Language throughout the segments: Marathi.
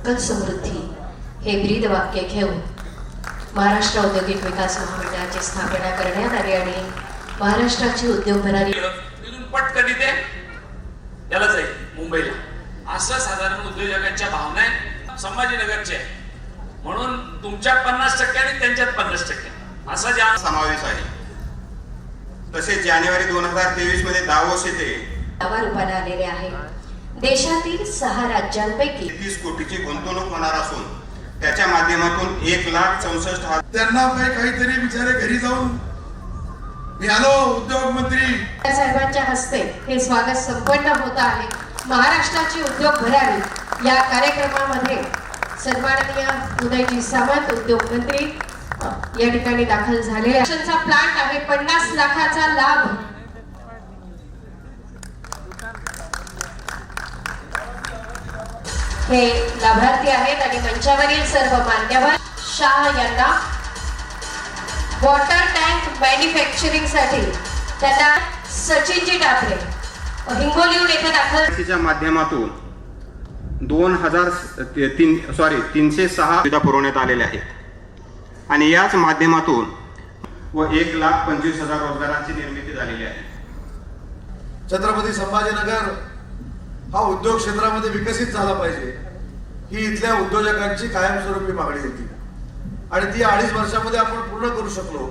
सकल समृद्धी हे ब्रीद वाक्य घेऊन महाराष्ट्र औद्योगिक विकास महामंडळाची स्थापना करण्यात आली आणि महाराष्ट्राची उद्योग भरारी पटकन इथे यालाच आहे मुंबईला. असं साधारण उद्योजकांच्या भावना आहेत संभाजीनगरचे आहे. म्हणून तुमच्या पन्नास टक्के आणि त्यांच्यात पन्नास टक्के. असा ज्या समावेश आहे. तसेच जानेवारी दोन हजार तेवीसमध्ये दावोस येथे नावा रूपाला आलेले आहे. देशातील सहा राज्यांपैकी तीस कोटीची गुंतवणूक होणार असून त्याच्या माध्यमातून एक लाख चौसष्ट हजार त्यांना काही काहीतरी बिचारे घरी जाऊन. मी आलो उद्योग मंत्री. साहेबांच्या हस्ते हे स्वागत संपन्न होत आहे. महाराष्ट्राची उद्योग भरारी या कार्यक्रमामध्ये सन्माननीय उदयजी सावंत उद्योग मंत्री या ठिकाणी दाखल झालेले प्लांट आहे पन्नास लाखाचा लाभ हे लाभार्थी आहेत आणि मंचावरील सर्व मान्यवर शाह यांना वॉटर टँक मॅन्युफॅक्चरिंगसाठी त्यांना सचिनजी टाकले हिंगोलीहून येथे दाखल माध्यमातून दोन हजार तीन सॉरी तीनशे सहा सुविधा पुरवण्यात आलेल्या आहेत. आणि याच माध्यमातून व एक लाख पंचवीस हजार रोजगारांची निर्मिती झालेली आहे. छत्रपती संभाजीनगर हा उद्योग क्षेत्रामध्ये विकसित झाला पाहिजे. ही इथल्या उद्योजकांची कायमस्वरूपी मागणी होती. आणि ती अडीच वर्षामध्ये आपण पूर्ण करू शकलो.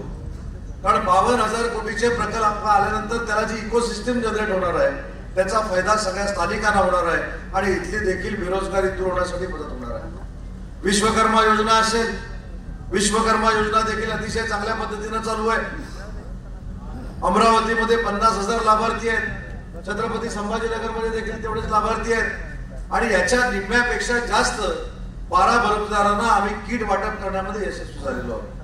कारण बावन्न हजार कोटीचे प्रकल्प आल्यानंतर त्याला जी इकोसिस्टम जनरेट होणार आहे त्याचा फायदा सगळ्या स्थानिकांना होणार आहे आणि इथली देखील बेरोजगारी दूर होण्यासाठी मदत होणार आहे. विश्वकर्मा योजना असेल. विश्वकर्मा योजना देखील अतिशय चांगल्या पद्धतीनं चालू आहे. अमरावतीमध्ये पन्नास हजार लाभार्थी आहेत. छत्रपती संभाजीनगरमध्ये देखील तेवढेच लाभार्थी आहेत. आणि याच्या निम्म्यापेक्षा जास्त बारा बरोबरदारांना आम्ही किट वाटप करण्यामध्ये यशस्वी झालेलो आहोत.